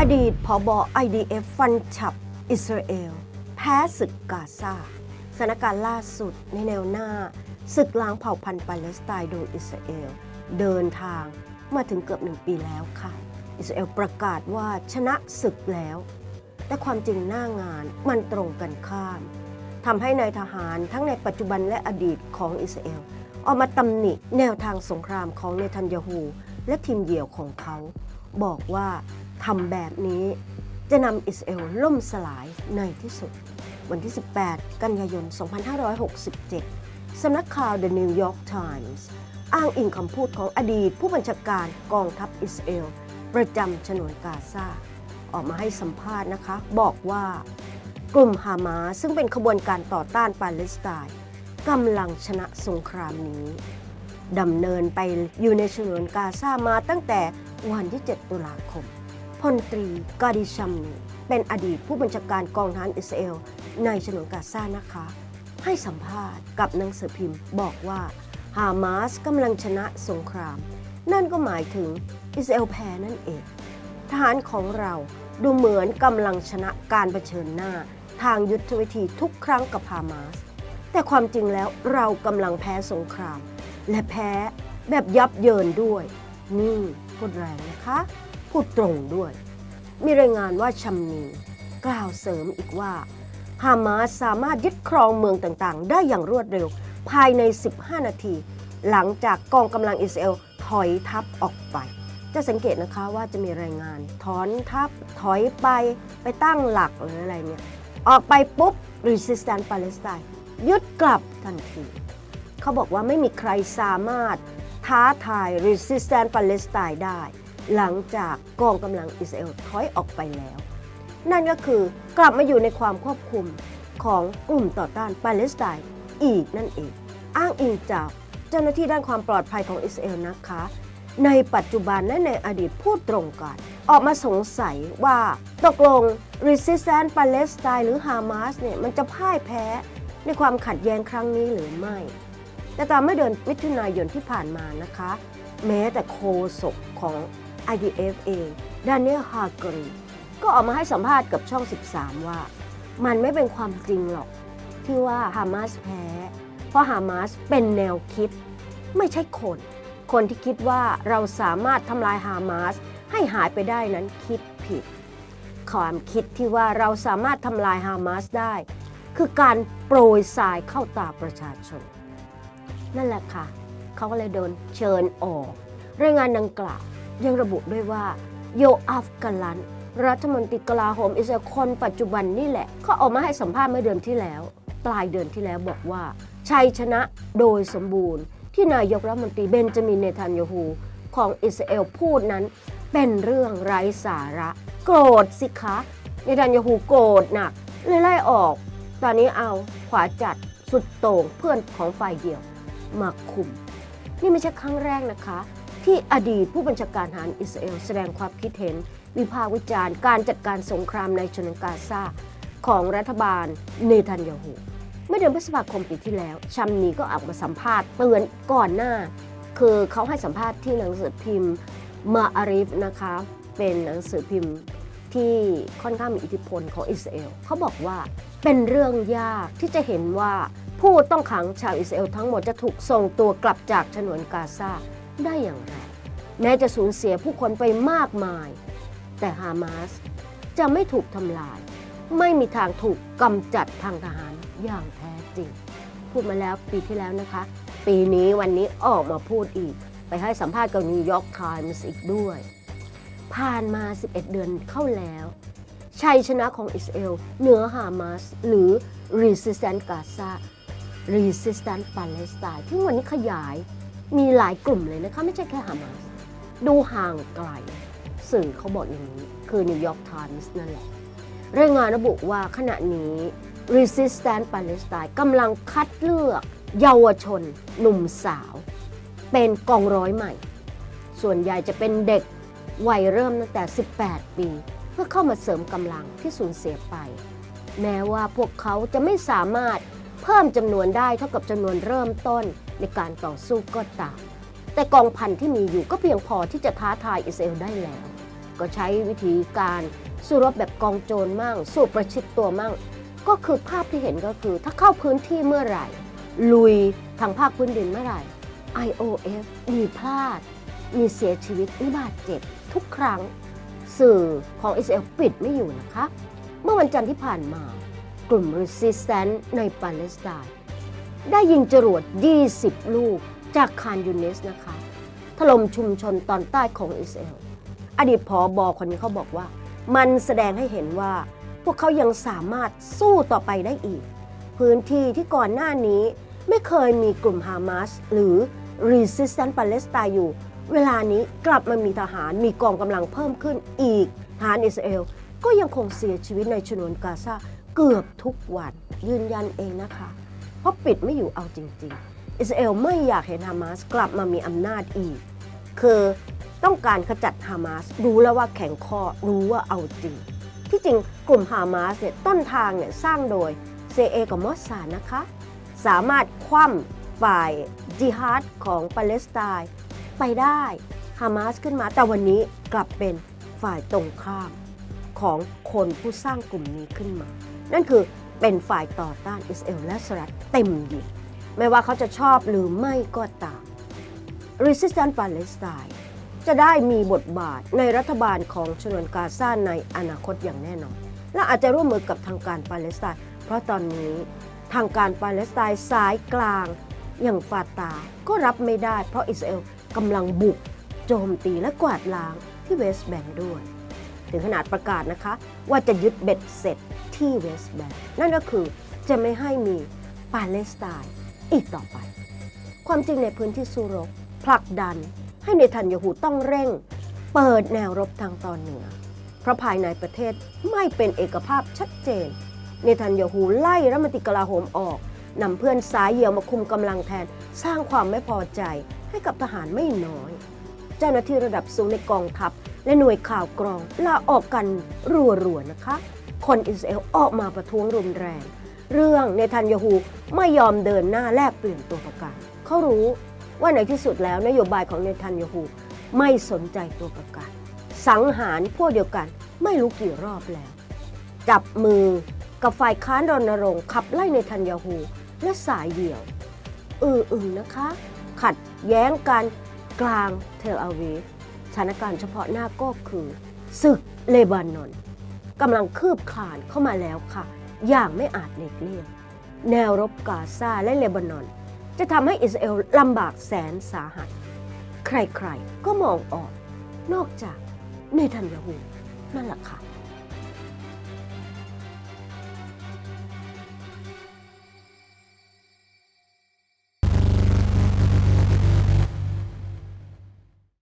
อดีตผอบอ IDF ฟันฉับอิสราเอล แพ้ศึกกาซาสถานการณ์ล่าสุดในแนวหน้าศึกล้างเผ่าพันธุ์ปาเลสไตน์โดยอิสราเอล เดินทางมาถึงเกือบหนึ่งปีแล้วค่ะ อิสราเอลประกาศว่าชนะศึกแล้ว แต่ความจริงหน้างานมันตรงกันข้ามทำให้นายทหารทั้งในปัจจุบันและอดีตของอิสราเอล ออกมาตำหนิแนวทางสงครามของเนทันยาฮูและทีมเหยี่ยวของเขา บอกว่า ทำแบบนี้จะนำอิสราเอลล่มสลายในที่สุด วันที่ 18 กันยายน 2567 สำนักข่าว The New York Times อ้างอิงคำพูดของอดีตผู้บัญชาการกองทัพอิสราเอลประจำฉนวนกาซาออกมาให้สัมภาษณ์นะคะ บอกว่ากลุ่มฮามาซึ่งเป็นขบวนการต่อต้านปาเลสไตน์กำลังชนะสงครามนี้ดำเนินไปอยู่ในฉนวนกาซามาตั้งแต่วันที่ 7 ตุลาคม พลตรีกาดิชัมเป็นอดีตผู้บัญชาการกองทหารอิสราเอลในฉนวนกาซานะคะ ให้สัมภาษณ์กับหนังสือพิมพ์บอกว่าฮามาสกำลังชนะสงคราม นั่นก็หมายถึงอิสราเอลแพ้นั่นเอง ทหารของเราดูเหมือนกำลังชนะการเผชิญหน้า ทางยุทธวิธีทุกครั้งกับฮามาส แต่ความจริงแล้วเรากำลังแพ้สงคราม และแพ้แบบยับเยินด้วย นี่พูดแรงนะคะ พูดตรงด้วย มีรายงานว่าชัมนีกล่าวเสริมอีกว่าฮามาสสามารถยึดครองเมืองต่างๆ ได้อย่างรวดเร็วภายใน 15 นาที หลังจากกองกำลังอิสราเอลถอยทัพออกไป จะสังเกตนะคะว่าจะมีรายงาน ถอนทัพถอยไปไปตั้งหลักหรืออะไรเนี่ยออกไปปุ๊บ resistance Palestine ยึดกลับทันที เขาบอกว่าไม่มีใครสามารถท้าทาย resistance Palestine ได้ หลังจากกองกำลังอิสราเอลถอยออกไปแล้ว นั่นก็คือกลับมาอยู่ในความควบคุมของกลุ่มต่อต้านปาเลสไตน์อีกนั่นเอง อ้างอิงจากเจ้าหน้าที่ด้านความปลอดภัยของอิสราเอลนะคะ ในปัจจุบันและในอดีตพูดตรงกัน ออกมาสงสัยว่าตกลง resistance Palestine หรือ Hamas เนี่ยมันจะพ่ายแพ้ในความขัดแย้งครั้งนี้หรือไม่ แต่ตามเมื่อเดือนมิถุนายนที่ผ่านมานะคะ แม้แต่โคศกของ IDF เองดานิเอลฮาร์กรีก็ออกมาให้สัมภาษณ์กับช่อง 13 ว่า มันไม่เป็นความจริงหรอก ที่ว่าฮามาสแพ้ เพราะฮามาสเป็นแนวคิด ไม่ใช่คน คนที่คิดว่าเราสามารถทำลายฮามาสให้หายไปได้นั้นคิดผิด ความคิดที่ว่าเราสามารถทำลายฮามาสได้ คือการโปรยทรายเข้าตาประชาชน นั่นแหละค่ะ เขาก็เลยโดนเชิญออกรายงานดังกล่าว ยังระบุด้วยว่าโยอัฟกัลันรัฐมนตรีกลาโหมอิสราเอลคนปัจจุบันนี่แหละเขาออกมาให้สัมภาษณ์เมื่อเดือนที่แล้ว ปลายเดือนที่แล้วบอกว่า ชัยชนะโดยสมบูรณ์ ที่นายกรัฐมนตรีเบนจามินเนทันยาฮูของอิสราเอลพูดนั้น เป็นเรื่องไร้สาระ โกรธสิคะเนทันยาฮูโกรธหนักเลยไล่ออก ตอนนี้เอาขวาจัดสุดโต่งเพื่อนของฝ่ายเดียวมาคุม นี่ไม่ใช่ครั้งแรกนะคะ ที่อดีตผู้บัญชาการทหารอิสราเอลแสดงความคิดเห็น วิพากษ์วิจารณ์การจัดการสงครามในชนวนกาซาของรัฐบาลเนทันยาฮูเมื่อเดือนพฤษภาคมปีที่แล้ว ชัมนีก็ออกมาสัมภาษณ์เตือนก่อนหน้า คือเขาให้สัมภาษณ์ที่หนังสือพิมพ์มาอาริฟนะคะ เป็นหนังสือพิมพ์ที่ค่อนข้างมีอิทธิพลของอิสราเอลเขาบอกว่าเป็นเรื่องยากที่จะเห็นว่าผู้ต้องขังชาวอิสราเอลทั้งหมดจะถูกส่งตัวกลับจากฉนวนกาซา ได้อย่างไร แม้จะสูญเสียผู้คนไปมากมาย แต่ฮามาสจะไม่ถูกทำลาย ไม่มีทางถูกกำจัดทางทหารอย่างแท้จริง พูดมาแล้วปีที่แล้วนะคะ ปีนี้วันนี้ออกมาพูดอีก ไปให้สัมภาษณ์กับนิวยอร์กไทมส์อีกด้วย ผ่านมา 11 เดือนเข้าแล้ว ชัยชนะของอิสราเอลเหนือฮามาสหรือ Resistance Gaza Resistance Palestine ที่วันนี้ขยาย มีหลายกลุ่มเลยนะคะ ไม่ใช่แค่ฮามาสดูห่างไกล สื่อเขาบอกอย่างนี้ คือ New York Times นั่นแหละ รายงานระบุว่าขณะนี้ Resistance Palestine กำลังคัดเลือก เยาวชน หนุ่มสาว เป็นกองร้อยใหม่ ส่วนใหญ่จะเป็นเด็กวัยเริ่มตั้งแต่ 18 ปี เพื่อเข้ามาเสริมกำลังที่สูญเสียไป แม้ว่าพวกเขาจะไม่สามารถเพิ่มจำนวนได้เท่ากับจำนวนเริ่มต้น ในการต่อสู้ก็ตาม แต่กองพันที่มีอยู่ก็เพียงพอที่จะท้าทายอิสราเอลได้แล้ว ก็ใช้วิธีการสู้รบแบบกองโจรมั่ง สู้ประชิดตัวมั่ง ก็คือภาพที่เห็นก็คือ ถ้าเข้าพื้นที่เมื่อไหร่ ลุยทางภาคพื้นดินเมื่อไหร่ IOF มีพลาด มีเสียชีวิตมีบาดเจ็บ ทุกครั้งสื่อของอิสราเอลปิดไม่อยู่นะคะ เมื่อวันจันทร์ที่ผ่านมากลุ่ม Resistance ในปาเลสไตน์ ได้ยิงจรวด 20 ลูก จากคานยูเนสนะคะ ถล่มชุมชนตอนใต้ของอิสราเอล อดีตผอบอคนนี้เขาบอกว่า มันแสดงให้เห็นว่า พวกเขายังสามารถสู้ต่อไปได้อีก พื้นที่ที่ก่อนหน้านี้ไม่เคยมีกลุ่มฮามาสหรือ Resistance Palestine อยู่ เวลานี้กลับมามีทหารมีกองกำลังเพิ่มขึ้นอีกทหารอิสราเอลก็ยังคงเสียชีวิตในชนวนกาซาเกือบทุกวันยืนยันเองนะคะ ราะปิดไม่อยู่เอาจริง ๆ อิสราเอลไม่อยากเห็นฮามาสกลับมามีอำนาจอีก คือต้องการขจัดฮามาสรู้แล้วว่าแข็งคอรู้ว่าเอาจริง ที่จริงกลุ่มฮามาสเนี่ยต้นทางเนี่ยสร้างโดย CA กับมอสซานะคะ สามารถคว่ำฝ่ายจิฮาดของปาเลสไตน์ไปได้ฮามาสขึ้นมาแต่วันนี้กลับเป็นฝ่ายตรงข้ามของคนผู้สร้างกลุ่มนี้ขึ้นมา นั่นคือ เป็นฝ่ายต่อต้านอิสราเอลและสหรัฐเต็มยิงไม่ว่าเขาจะชอบหรือไม่ก็ตาม Resistance Palestine จะได้มีบทบาทในรัฐบาลของชนวนกาซาในอนาคตอย่างแน่นอน และอาจจะร่วมมือกับทางการปาเลสไตน์เพราะตอนนี้ทางการปาเลสไตน์สายกลางอย่างฟาตาก็รับไม่ได้ เพราะอิสราเอลกำลังบุก โจมตีและกวาดล้างที่เวสต์แบงค์ด้วย ถึงขนาดประกาศนะคะ ว่าจะยึดเบ็ดเสร็จ ที่เวสต์แบงค์นั่นก็คือจะไม่ให้มีปาเลสไตน์อีกต่อไป ความจริงในพื้นที่สูรบผลักดันให้เนทันยาฮูต้องเร่ง เปิดแนวรบทางตอนเหนือ เพราะภายในประเทศไม่เป็นเอกภาพชัดเจน เนทันยาฮูไล่รัฐมนตรีกลาโหมออกนำเพื่อนสายเหี่ยวมาคุมกำลังแทน สร้างความไม่พอใจให้กับทหารไม่น้อย เจ้าหน้าที่ระดับสูงในกองทัพ และหน่วยข่าวกรองลาออกกันรัวๆนะคะ คนอิสราเอลออกมาประท้วงรุนแรง เรื่องเนทันยาฮูไม่ยอมเดินหน้าแลกเปลี่ยนตัวประกันเขารู้ว่าในที่สุดแล้วนโยบายของเนทันยาฮูไม่สนใจตัวประกัน สังหารพวกเดียวกันไม่รู้กี่รอบแล้ว จับมือกับฝ่ายค้านรณรงค์ขับไล่เนทันยาฮูและสายเดี่ยวอืออึงนะคะ ขัดแย้งกันกลางเทลอาวีฟสถานการณ์เฉพาะหน้าก็คือ ศึกเลบานอน กำลังคืบคลานเข้ามาแล้วค่ะ อย่างไม่อาจหลีกเลี่ยง แนวรบกาซาและเลบานอน จะทำให้อิสราเอลลำบากแสนสาหัส ใครๆก็มองออก นอกจากเนทันยาฮูนั่นแหละค่ะ